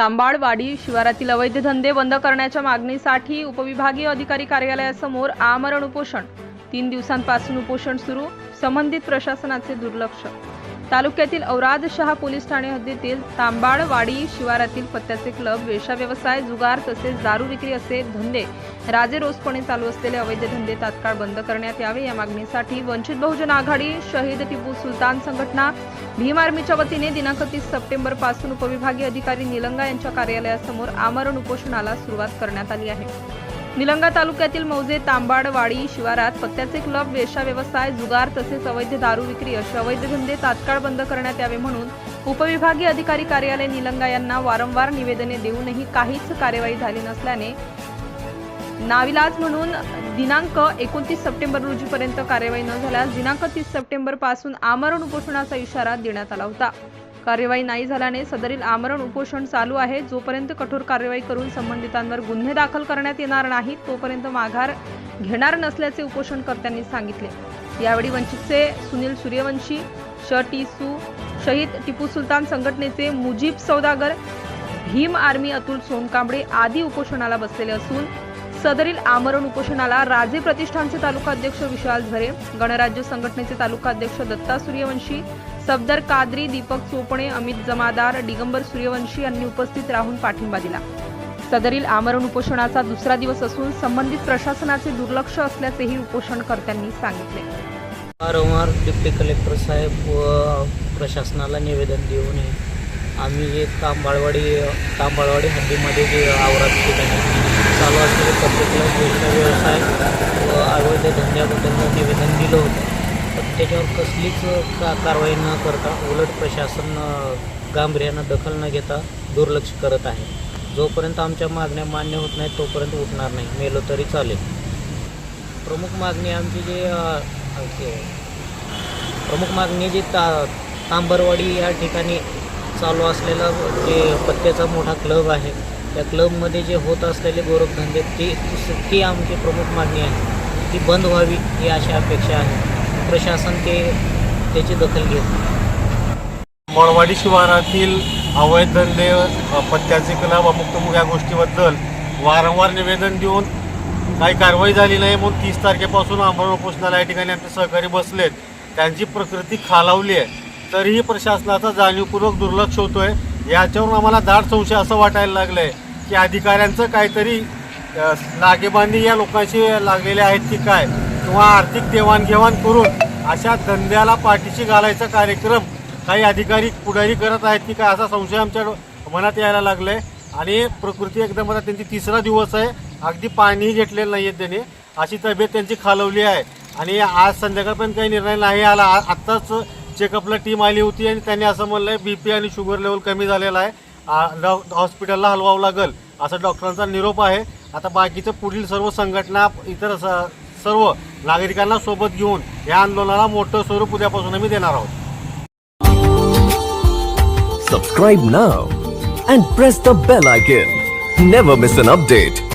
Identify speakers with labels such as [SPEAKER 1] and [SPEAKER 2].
[SPEAKER 1] तांबाडवाडी शिवारातील अवैध धंदे बंद करण्याच्या मागणीसाठी उपविभागीय अधिकारी कार्यालयासमोर आमरण उपोषण. तीन दिवसांपासून उपोषण सुरू. संबंधित प्रशासनाचे दुर्लक्ष. तालुक्यातील औराद शहा पोलीस ठाणे हद्दीतील तांबाडवाडी शिवारातील पत्त्याचे क्लब वेशा व्यवसाय जुगार तसेच दारू विक्री असे धंदे राजेरोसपणे चालू असलेले अवैध धंदे तात्काळ बंद करण्यात यावे या मागणीसाठी वंचित बहुजन आघाडी शहीद टिपू सुलतान संघटना भीम आर्मीच्या वतीने दिनांक तीस सप्टेंबरपासून उपविभागीय अधिकारी निलंगा यांच्या कार्यालयासमोर आमरण उपोषणाला सुरुवात करण्यात आली आहे. निलंगा तालुक्यातील मौजे तांबाडवाडी शिवारात पत्त्याचे क्लब वेशा व्यवसाय जुगार तसेच अवैध दारू विक्री असे अवैध धंदे तात्काळ बंद करण्यात यावे म्हणून उपविभागीय अधिकारी कार्यालय निलंगा यांना वारंवार निवेदने देऊनही काहीच कार्यवाही झाली नसल्याने नाविलाज म्हणून दिनांक एकोणतीस सप्टेंबर रोजीपर्यंत कार्यवाही न झाल्यास दिनांक तीस सप्टेंबरपासून आमरण उपोषणाचा इशारा देण्यात आला होता. कार्यवाही नाही झाल्याने सदरील आमरण उपोषण चालू आहे. जोपर्यंत कठोर कार्यवाही करून संबंधितांवर गुन्हे दाखल करण्यात येणार नाहीत तोपर्यंत माघार घेणार नसल्याचे उपोषणकर्त्यांनी सांगितले. यावेळी वंचितचे सुनील सूर्यवंशी श. टी. सू. शहीद टिपू सुलतान संघटनेचे मुजीब सौदागर भीम आर्मी अतुल सोनकांबळे आदी उपोषणाला बसलेले असून सदरील आमरण उपोषणाला राजे प्रतिष्ठानचे तालुका अध्यक्ष विशाल झरे गणराज्य संघटनेचे तालुका अध्यक्ष दत्ता सूर्यवंशी सफदर कादरी दीपक चोपणे अमित जमादार दिगंबर सूर्यवंशी यांनी उपस्थित राहून पाठिंबा दिला. सदरील आमरण उपोषणाचा दुसरा दिवस असून संबंधित प्रशासनाचे दुर्लक्ष असल्याचेही उपोषणकर्त्यांनी सांगितले.
[SPEAKER 2] वारंवार डिप्टी कलेक्टर साहेब व प्रशासनाला निवेदन देऊन आम्ही जे तांबाळवाडी तांबाळवाडी हद्दीमध्ये जे आवरात ठिकाणी चालू असलेले प्रत्येक व्यवसाय व अवैध धंद्याबद्दल निवेदन दिलं होतं. पण त्याच्यावर कसलीच का कारवाई न करता उलट प्रशासन गांभीर्यानं दखल न घेता दुर्लक्ष करत आहे. जोपर्यंत आमच्या मागण्या मान्य होत नाहीत तोपर्यंत उठणार नाही. मेलो तरी चालेल. प्रमुख मागणी आमची जे प्रमुख मागणी जी ता तांबरवाडी या ठिकाणी चालू असलेला जे पत्त्याचा मोठा क्लब आहे त्या क्लबमध्ये जे होत असलेले गोरखधंदे ती ती आमची प्रमुख मागणी आहे. ती बंद व्हावी ही अशी अपेक्षा आहे. प्रशासन ते त्याची दखल घेत.
[SPEAKER 3] मळवाडी शिवारातील अवैध धंदे पत्त्याचे क्लब अमुक या गोष्टीबद्दल वारंवार निवेदन देऊन काही कारवाई झाली नाही म्हणून तीस तारखेपासून आमरण उपोषणाला या ठिकाणी आमचे सहकारी बसलेत. त्यांची प्रकृती खालावली आहे. तरीही प्रशासनाचा जाणीवपूर्वक दुर्लक्ष होतोय. याच्यावरून आम्हाला दाट संशय असं वाटायला लागलं आहे की अधिकाऱ्यांचं काहीतरी लागेबांधी या लोकांशी लागलेले आहेत की काय? किंवा आर्थिक देवाणघेवाण करून अशा धंद्याला पाठीशी घालायचा कार्यक्रम काही अधिकारी पुढारी करत आहेत की काय असा संशय आमच्या मनात यायला लागलाय. आणि प्रकृती एकदम आता त्यांची तिसरा दिवस आहे. अगदी पाणीही घेतलेलं नाही आहे त्यांनी. अशी तब्येत त्यांची खालवली आहे. आणि आज संध्याकाळपर्यंत काही निर्णय नाही आला. आ- आत्ताच चेकअपला टीम आली होती आणि त्यांनी असं म्हणलंय बी पी आणि शुगर लेवल कमी झालेला आहे. हॉस्पिटलला हलवावं लागेल असा डॉक्टरांचा निरोप आहे. आता बाकीचं पुढील सर्व संघटना इतर सर्व नागरिकांना सोबत घेऊन या आंदोलनाला मोठं स्वरूप उद्यापासून आम्ही देणार आहोत.
[SPEAKER 4] सबस्क्राईब ना and press the bell icon never miss an update